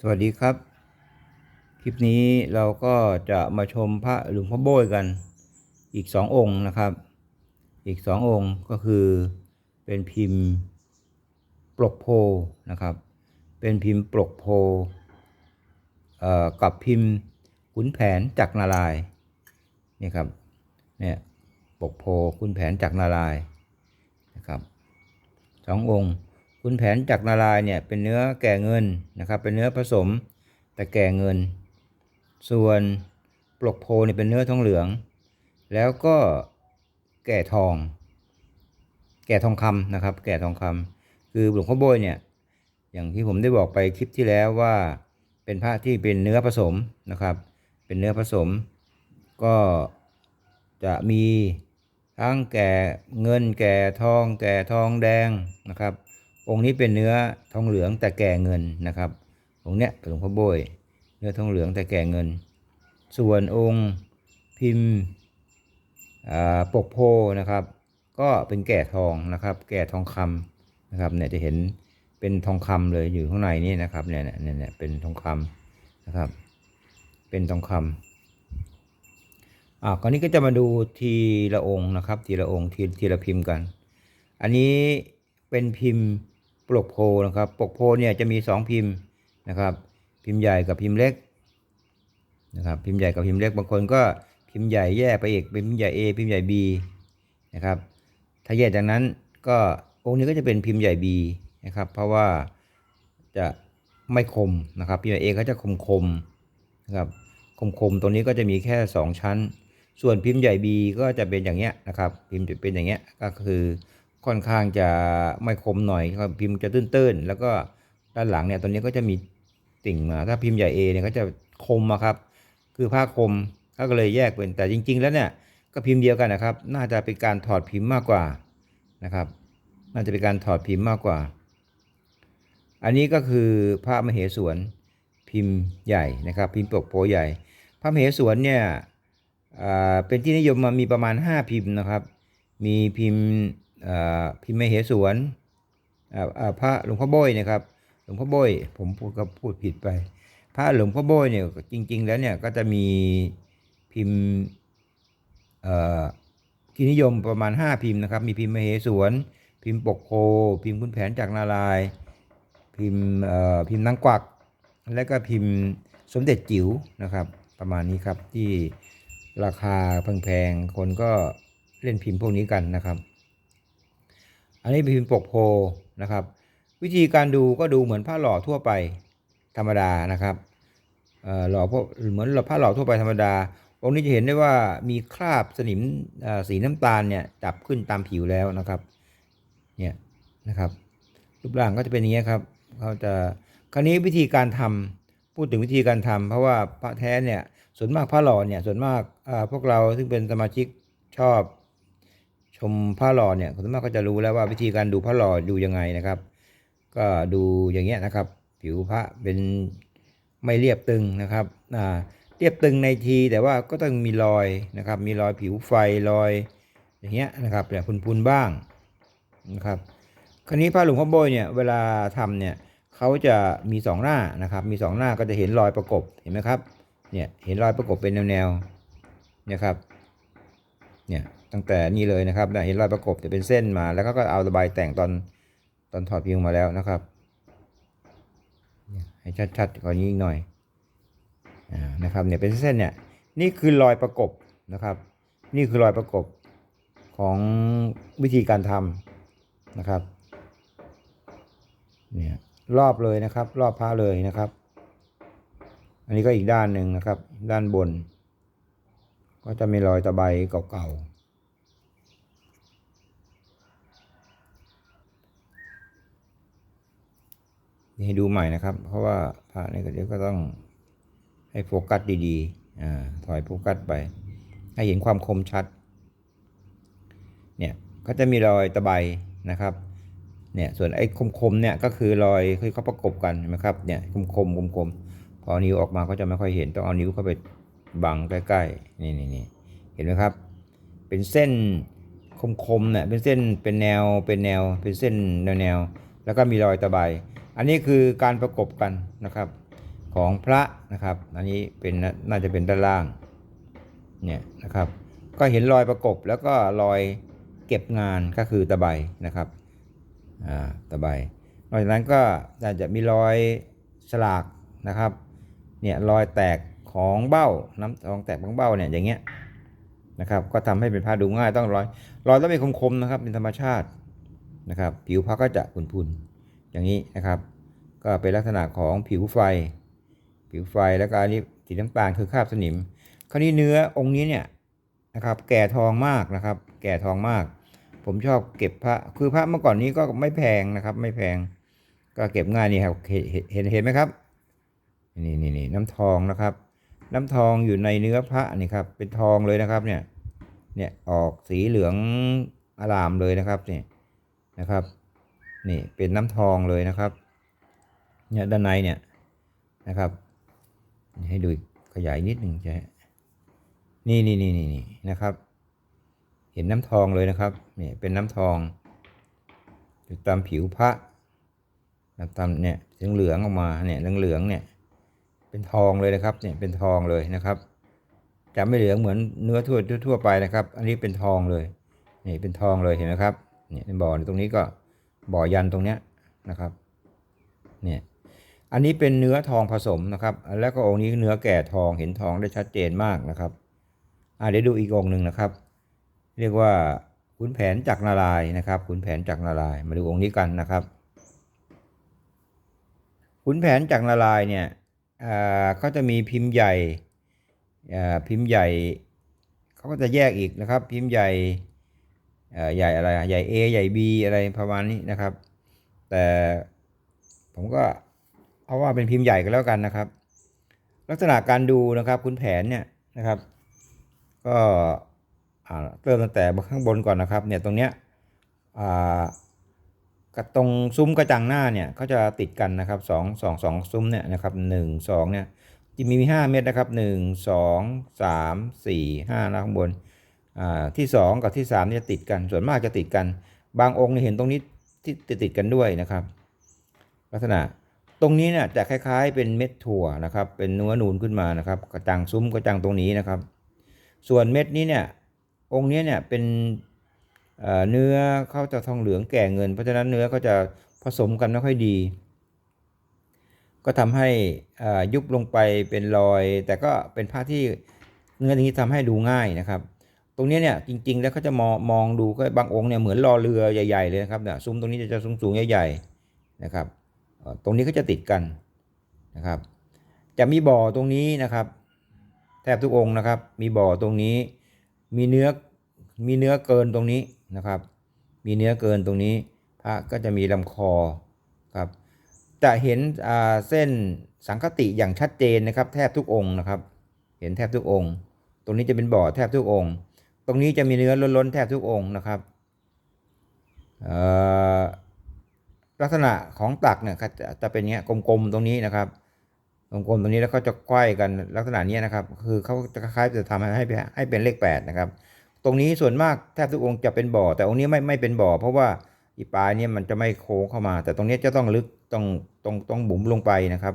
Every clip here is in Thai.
สวัสดีครับ คลิปนี้เราก็จะมาชมพระหลวงพ่อโบยกัน อีกสององค์นะครับ อีกสององค์ก็คือเป็นพิมพ์ปลกโพนะครับ เป็นพิมพ์ปลกโพกับพิมพ์ขุนแผนจักรนารายนี่ครับเนี่ยปลกโพขุนแผนจักรนารายนะครับสององค์ คุณแผนจักรนารายเนี่ยเป็นเนื้อแก่เงินนะครับ เป็นเนื้อผสมแต่แก่เงิน ส่วนปลกโพเนี่ยเป็นเนื้อทองเหลือง แล้วก็แก่ทอง แก่ทองคำนะครับ แก่ทองคำคือหลวงพ่อโบยเนี่ยอย่างที่ผมได้บอกไปคลิปที่แล้วว่าเป็นพระที่เป็นเนื้อผสมนะครับ เป็นเนื้อผสม ก็จะมีทั้งแก่เงินแก่ทอง แก่ทองแดงนะครับ องค์นี้เป็นเนื้อทองเหลืองแต่แก่เงินนะครับ องค์เนี้ยเป็นหลวงพ่อโบยเนื้อทองเหลืองแต่แก่เงิน ส่วนองค์พิมพ์อ่าปกโพนะครับ ก็เป็นแก่ทองนะครับ แก่ทองคำนะครับเนี่ยจะเห็นเป็นทองคำเลยอยู่ข้างในนี่นะครับเนี่ยเนี่ยเนี่ยเป็นทองคำนะครับ เป็นทองคำอ่าคราวนี้ก็จะมาดูทีละองค์นะครับ ทีละองค์ทีทีละพิมพ์กัน อันนี้เป็นพิมพ์ ปลกโพนะครับปกโพเนี่ยจะมีสองพิมพ์นะครับ พิมพ์ใหญ่กับพิมพ์เล็กนะครับพิมพ์ใหญ่กับพิมพ์เล็กบางคนก็พิมพ์ใหญ่แยกไปอีกเป็นพิมพ์ใหญ่ A พิมพ์ใหญ่ B นะครับถ้าแยกจากนั้นก็องค์นี้ก็จะเป็นพิมพ์ใหญ่ B นะครับเพราะว่าจะไม่คมนะครับพิมพ์ใหญ่ A เขาจะคมคมนะครับคมคมตัวนี้ก็จะมีแค่ 2 ชั้น ส่วนพิมพ์ใหญ่ B ก็จะเป็นอย่างเงี้ยนะครับพิมพ์จะเป็นอย่างเงี้ยก็คือ ค่อนข้างจะไม่คมหน่อยพิมพ์จะตื้นๆ แล้วก็ด้านหลังเนี่ยตัวนี้ก็จะมีติ่งมาถ้าพิมพ์ใหญ่ A เนี่ยก็จะคมอะครับ คือผ้าคมก็เลยแยกเป็นแต่จริง ๆ แล้วเนี่ยก็พิมพ์เดียวกันนะครับ น่าจะเป็นการถอดพิมพ์มากกว่านะครับ น่าจะเป็นการถอดพิมพ์มากกว่า อันนี้ก็คือพระมเหสวนพิมพ์ใหญ่นะครับ พิมพ์ปกโพใหญ่ พระมเหสวนเนี่ยเป็นที่นิยมมามีประมาณ 5 พิมพ์นะครับ มีพิมพ์ พิมพ์มเหสวนพระหลวงพ่อโบยนะครับ หลวงพ่อโบยผมพูดก็พูดผิดไป พระหลวงพ่อโบยเนี่ยจริง ๆ แล้วเนี่ยก็จะมีพิมพ์ที่นิยมประมาณ 5 พิมพ์นะครับ มีพิมพ์มเหสวน พิมพ์ปกโพพิมพ์คุณแผนจากนารายพิมพ์พิมพ์นางกวัก และก็พิมพ์สมเด็จจิ๋วนะครับ ประมาณนี้ครับที่ราคาแพงๆคนก็เล่นพิมพ์พวกนี้กันนะครับ อันนี้เป็นพิมพ์ปกโพนะครับ วิธีการดูก็ดูเหมือนผ้าหล่อทั่วไปธรรมดานะครับหล่อพวกเหมือนผ้าหล่อทั่วไปธรรมดาองค์นี้จะเห็นได้ว่ามีคราบสนิมสีน้ำตาลเนี่ยจับขึ้นตามผิวแล้วนะครับเนี่ยนะครับ รูปร่างก็จะเป็นอย่างนี้ครับเขาจะคราวนี้วิธีการทำพูดถึงวิธีการทำเพราะว่าพระแท้เนี่ยส่วนมากพระหล่อเนี่ยส่วนมากพวกเราซึ่งเป็นสมาชิกชอบ ชมพระหล่อเนี่ยส่วนมากก็จะรู้แล้วว่าวิธีการดูพระหล่อดูยังไงนะครับ ก็ดูอย่างเงี้ยนะครับ ผิวพระเป็นไม่เรียบตึงนะครับอ่าเรียบตึงในทีแต่ว่าก็ต้องมีรอยนะครับ มีรอยผิวไฟรอยอย่างเงี้ยนะครับแบบพุนๆบ้างนะครับคราวนี้พระหลวงพ่อโบยเนี่ยเวลาทำเนี่ยเขาจะมีสองหน้านะครับ มีสองหน้าก็จะเห็นรอยประกบเห็นไหมครับเนี่ยเห็นรอยประกบเป็นแนวๆนี่ยครับเนี่ย ตั้งแต่นี่เลยนะครับเนี่ยเห็นรอยประกบจะเป็นเส้นมา แล้วก็ก็เอาระบายแต่งตอนตอนถอดพิมพ์มาแล้วนะครับ ให้ชัดๆกว่านี้อีกหน่อยอนะครับเนี่ยเป็นเส้นเนี่ยนี่คือรอยประกบนะครับ นี่คือรอยประกบของวิธีการทำนะครับเนี่ยรอบเลยนะครับ รอบผ้าเลยนะครับ อันนี้ก็อีกด้านหนึ่งนะครับ ด้านบน ก็จะมีรอยตะไบเก่าๆ ให้ดูใหม่นะครับ เพราะว่าพระนี่ก็เดี๋ยวก็ต้องให้โฟกัสดีๆอ่าถอยโฟกัสไป ให้เห็นความคมชัด เนี่ยก็จะมีรอยตะไบนะครับ เนี่ยส่วนไอ้คมๆเนี่ยก็คือรอยที่เขาประกบกันนไหมครับ เนี่ยคมคมคมๆพออนิ้วออกมาก็จะไม่ค่อยเห็นต้องเอานิ้วเข้าไปบังใกล้ๆนี่นี่นี่เห็นไหมครับ เป็นเส้นคมๆเนี่ยเป็นเส้นเป็นแนวเป็นแนว เป็นเส้นแนวแนวแล้วก็มีรอยตะไบ อันนี้คือการประกบกันนะครับของพระนะครับ อันนี้เป็นน่าจะเป็นด้านล่างเนี่ยนะครับ ก็เห็นรอยประกบแล้วก็รอยเก็บงานก็คือตะไบนะครับอ่าตะไบนอกจากนั้นก็อาจจะมีรอยสลากนะครับเนี่ยรอยแตกของเบ้าน้ำทองแตกของเบ้าเนี่ยอย่างเงี้ยนะครับ ก็ทำให้เป็นผ้าดูง่ายต้องรอยรอยต้องเป็นคมๆนะครับเป็นธรรมชาตินะครับ ผิวผ้าก็จะพุนๆ อย่างนี้นะครับ ก็เป็นลักษณะของผิวไฟ ผิวไฟแล้วก็อันนี้สีน้ำตาลคือคราบสนิม คราวนี้เนื้อองค์นี้เนี่ยนะครับ แก่ทองมากนะครับ แก่ทองมาก ผมชอบเก็บพระคือพระเมื่อก่อนนี้ก็ไม่แพงนะครับ ไม่แพง ก็เก็บง่ายนี่ครับเห็นเห็นเห็นไหมครับนี่นี่นี่น้ำทองนะครับ น้ำทองอยู่ในเนื้อพระนี่ครับ เป็นทองเลยนะครับ เนี่ย เนี่ยออกสีเหลืองอลามเลยนะครับนี่นะครับ นี่เป็นน้ำทองเลยนะครับเนี่ยด้านในเนี่ยนะครับ ให้ดูขยายนิดหนึ่งใช่นี่นี่นี่นี่นี่นะครับ เห็นน้ำทองเลยนะครับนี่เป็นน้ำทองอยู่ตามผิวพระตามเนี่ยเหลืองออกมาเนี่ยเหลืองเนี่ย เป็นทองเลยนะครับเนี่ยเป็นทองเลยนะครับจะไม่เหลืองเหมือนเนื้อทั่วทั่วไปนะครับ อันนี้เป็นทองเลยนี่เป็นทองเลยเห็นไหมครับเนี่ยในบ่อตรงนี้ก็ บ่อยันตรงเนี้ยนะครับเนี่ยอันนี้เป็นเนื้อทองผสมนะครับ แล้วก็องค์นี้เนื้อแก่ทองเห็นทองได้ชัดเจนมากนะครับอ่าเดี๋ยวดูอีกองหนึ่งนะครับ เรียกว่าขุนแผนจักรนารายนะครับขุนแผนจักรนารายมาดูองค์นี้กันนะครับขุนแผนจักรนารายเนี่ยเขาจะมีพิมพ์ใหญ่พิมพ์ใหญ่เขาก็จะแยกอีกนะครับ พิมพ์ใหญ่ ใหญ่อะไรใหญ่ A ใหญ่ B อะไรประมาณนี้นะครับ แต่ผมก็เอาว่าเป็นพิมพ์ใหญ่ก็แล้วกันนะครับ ลักษณะการดูนะครับคุณแผนเนี่ยนะครับ ก็เริ่มตั้งแต่ข้างบนก่อนนะครับเนี่ยตรงเนี้ยกระตรงซุ้มกระจังหน้าเนี่ยเขาจะติดกันนะครับสองสองสองซุ้มเนี่ยนะครับหนึ่งสองเนี่ยจะมีห้าเม็ดนะครับหนึ่งสองสามสี่ห้านะข้างบน ที่สองกับที่สามเนี่ยติดกันส่วนมากจะติดกัน บางองค์เนี่ยเห็นตรงนี้ที่ติดติดกันด้วยนะครับ ลักษณะตรงนี้เนี่ยจะคล้าย ๆ เป็นเม็ดถั่วนะครับ เป็นเนื้อนูนขึ้นมานะครับ กระจังซุ้มกระจังตรงนี้นะครับ ส่วนเม็ดนี้เนี่ยองค์นี้เนี่ยเป็นเนื้อเขาจะทองเหลืองแก่เงิน เพราะฉะนั้นเนื้อก็จะผสมกันไม่ค่อยดี ก็ทำให้ยุบลงไปเป็นรอย แต่ก็เป็นผ้าที่เนื้ออย่างนี้ทำให้ดูง่ายนะครับ ตรงนี้เนี่ยจริง ๆ แล้วเขาจะมองมองดูก็บางองค์เนี่ยเหมือนรอเรือใหญ่ ๆ เลยนะครับเนี่ยซุ้มตรงนี้จะสูงๆใหญ่ๆนะครับตรงนี้ก็จะติดกันนะครับ จะมีบ่อตรงนี้นะครับ แทบทุกองค์นะครับ มีบ่อตรงนี้ มีเนื้อมีเนื้อเกินตรงนี้นะครับ มีเนื้อเกินตรงนี้ พระก็จะมีลำคอครับจะเห็นเส้นสังคติอย่างชัดเจนนะครับ แทบทุกองค์นะครับ เห็นแทบทุกองค์ ตรงนี้จะเป็นบ่อแทบทุกองค์ ตรงนี้จะมีเนื้อล้นๆแทบทุกองค์นะครับลักษณะของตักเนี่ยจะจะเป็นเงี้ยกลมๆตรงนี้นะครับกลมๆตรงนี้แล้วก็จะไขว้กันลักษณะนี้นะครับ คือเขาจะคล้ายๆจะทำให้ให้ให้เป็นเลขแปดนะครับ ตรงนี้ส่วนมากแทบทุกองค์จะเป็นบ่อ แต่องค์นี้ไม่ไม่เป็นบ่อ เพราะว่าอีปลายเนี่ยมันจะไม่โค้งเข้ามา แต่ตรงนี้จะต้องลึกต้องต้องต้องบุ๋มลงไปนะครับ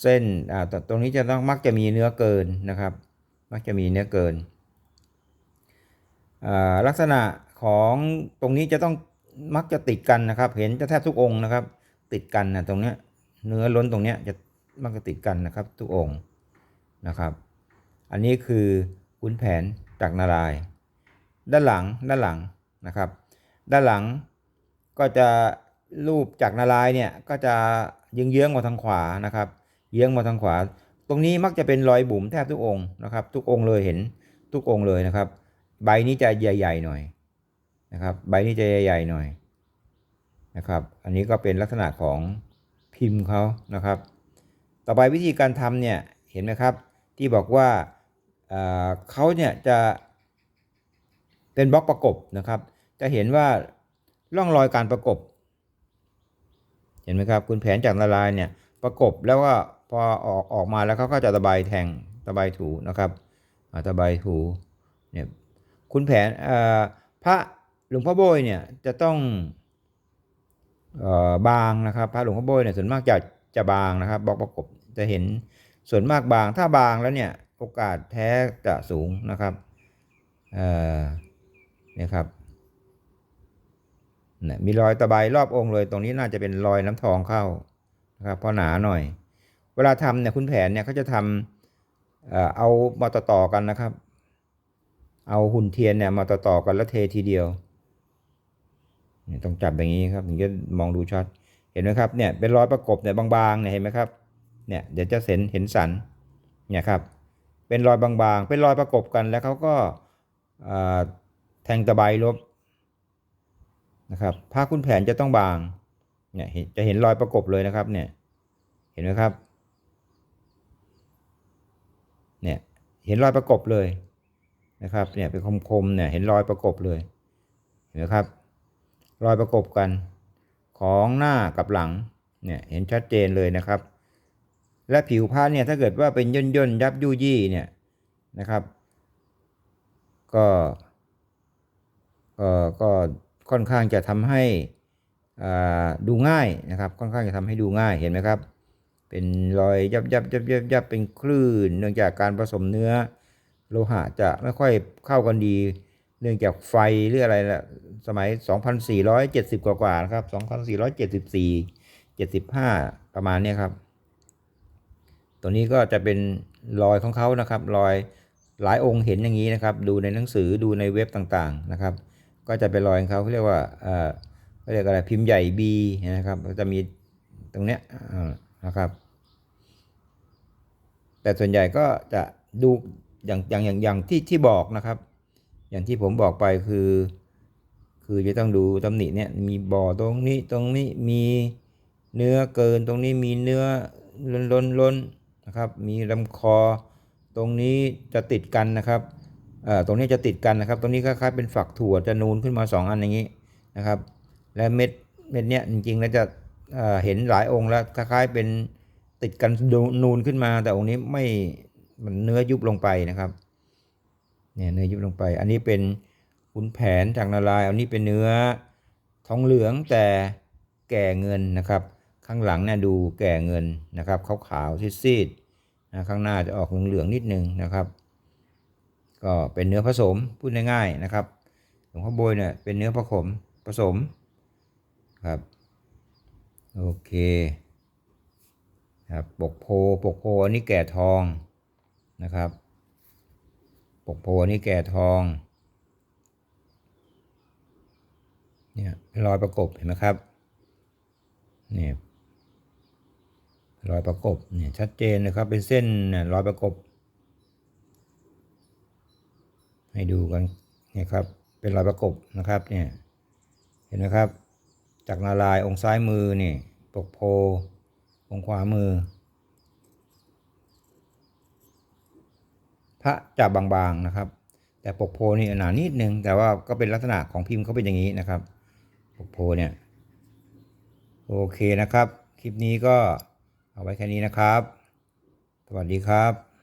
เส้นอ่าตรงนี้จะต้องมักจะมีเนื้อเกินนะครับ มักจะมีเนื้อเกิน ลักษณะของตรงนี้จะต้องมักจะติดกันนะครับ เห็นจะแทบทุกองค์นะครับ ติดกันนะตรงเนี้ยเนื้อล้นตรงเนี้ยจะมักจะติดกันนะครับ ทุกองค์นะครับ อันนี้คือขุนแผนจากนารายณ์ด้านหลังด้านหลังนะครับ ด้านหลังก็จะรูปจากนารายณ์เนี่ยก็จะยืงเยื้องมาทางขวานะครับ เยื้องมาทางขวา ตรงนี้มักจะเป็นรอยบุ๋มแทบทุกองค์นะครับ ทุกองค์เลยเห็นทุกองค์เลยนะครับ ใบนี้จะใหญ่ ๆ หน่อยนะครับ ใบนี้จะใหญ่ ๆ หน่อยนะครับ อันนี้ก็เป็นลักษณะของพิมพ์เขานะครับ ต่อไปวิธีการทำเนี่ยเห็นไหมครับ ที่บอกว่าเอ่อเขาเนี่ยจะเป็นบล็อกประกบนะครับ จะเห็นว่าร่องรอยการประกบ เห็นไหมครับคุณแผนจากนารายเนี่ยประกบแล้วก็พอออกออกมาแล้วเขาก็จะตะไบแทงตะไบถูนะครับตะไบถูเนี่ย คุณแผนพระหลวงพ่อโบยเนี่ยจะต้องออบางนะครับพระหลวงพ่อโบยเนี่ยส่วนมากจะจะบางนะครับบล็อกประกบจะเห็นส่วนมากบางถ้าบางแล้วเนี่ยโอกาสแท้จะสูงนะครับเนี่ยครับมีรอยตะไบรอบองค์เลย ตรงนี้น่าจะเป็นรอยน้ำทองเข้านะครับเพราะหนาหน่อย เวลาทำเนี่ยคุณแผนเนี่ยเขาจะทำเอามาต่อๆกันนะครับ เอาหุ่นเทียนเนี่ยมาต่อๆกันแล้วเททีเดียวเนี่ยต้องจับอย่างนี้ครับถึงจะมองดูชัดเห็นไหมครับเนี่ยเป็นรอยประกบเนี่ยบางๆเนี่ยเห็นไหมครับเนี่ยเดี๋ยวจะเห็นเห็นสันเนี่ยครับเป็นรอยบางๆ เป็นรอยประกบกันแล้วเขาก็แทงตะไบลบนะครับผ้าคุณแผนจะต้องบางเนี่ยเห็นจะเห็นรอยประกบเลยนะครับเนี่ยเห็นไหมครับเนี่ยเห็นรอยประกบเลย นะครับเนี่ยเป็นคมๆเนี่ยเห็นรอยประกบเลยเห็นไหมครับ รอยประกบกัน ของหน้ากับหลังเนี่ยเห็นชัดเจนเลยนะครับ และผิวผ้าเนี่ยถ้าเกิดว่าเป็นย่นย่นยับยุยี่เนี่ยนะครับ ก็ก็ก็ค่อนข้างจะทำให้อ่าดูง่ายนะครับ ค่อนข้างจะทำให้ดูง่ายเห็นไหมครับ เป็นรอยยับยับยับยับยับเป็นคลื่น เนื่องจากการผสมเนื้อ โลหะจะไม่ค่อยเข้ากันดี เนื่องจากไฟหรืออะไรละสมัย 2,470 กว่ากว่าๆนะครับ 2,474 75 ประมาณนี้ครับ ตัวนี้ก็จะเป็นรอยของเขานะครับ รอยหลายองค์เห็นอย่างนี้นะครับ ดูในหนังสือดูในเว็บต่างๆนะครับ ก็จะเป็นรอยของเขาเขาเรียกว่าเอ่อเขาเรียกอะไรพิมพ์ใหญ่ B นะครับก็จะมีตรงเนี้ยนะครับ แต่ส่วนใหญ่ก็จะดู อย่างอย่างอย่างอย่างที่ที่บอกนะครับ อย่างที่ผมบอกไปคือ คือจะต้องดูตำหนิเนี่ยมีบ่อตรงนี้ตรงนี้มีเนื้อเกินตรงนี้มีเนื้อล้นล้นล้นนะครับ มีลำคอ ตรงนี้จะติดกันนะครับเอ่อตรงนี้จะติดกันนะครับ ตรงนี้คล้ายๆเป็นฝักถั่วจะนูนขึ้นมาสองอันอย่างนี้นะครับ และเม็ดเม็ดเนี้ยจริงๆแล้วจะเห็นหลายองค์แล้วคล้ายๆเป็นติดกันนูนขึ้นมา แต่องค์นี้ไม่ มันเนื้อยุบลงไปนะครับเนี่ยเนื้อยุบลงไป อันนี้เป็นขุนแผนจากนารายอันนี้เป็นเนื้อทองเหลืองแต่แก่เงินนะครับ ข้างหลังเนี่ยดูแก่เงินนะครับขาวขาวๆซีดๆนะข้างหน้าจะออกเหลืองๆนิดนึงนะครับ ก็เป็นเนื้อผสมพูดง่ายๆนะครับหลวงพ่อโบยเนี่ยเป็นเนื้อผสมผสมครับโอเคครับปกโพปกโพอันนี้แก่ทอง นะครับ ปกโพนี่แก่ทอง เนี่ยรอยประกบเห็นไหมครับเนี่ยรอยประกบเนี่ยชัดเจนนะครับเป็นเส้นเนี่ยรอยประกบ ให้ดูกันเนี่ยครับเป็นรอยประกบนะครับเนี่ยเห็นไหมครับ จากนารายองค์ซ้ายมือนี่ปกโพองค์ขวามือ ระจะบางๆนะครับ แต่ปกโพนี่หนานิดนึง แต่ว่าก็เป็นลักษณะของพิมพ์เขาเป็นอย่างนี้นะครับ ปกโพเนี่ย โอเคนะครับ คลิปนี้ก็เอาไว้แค่นี้นะครับ สวัสดีครับ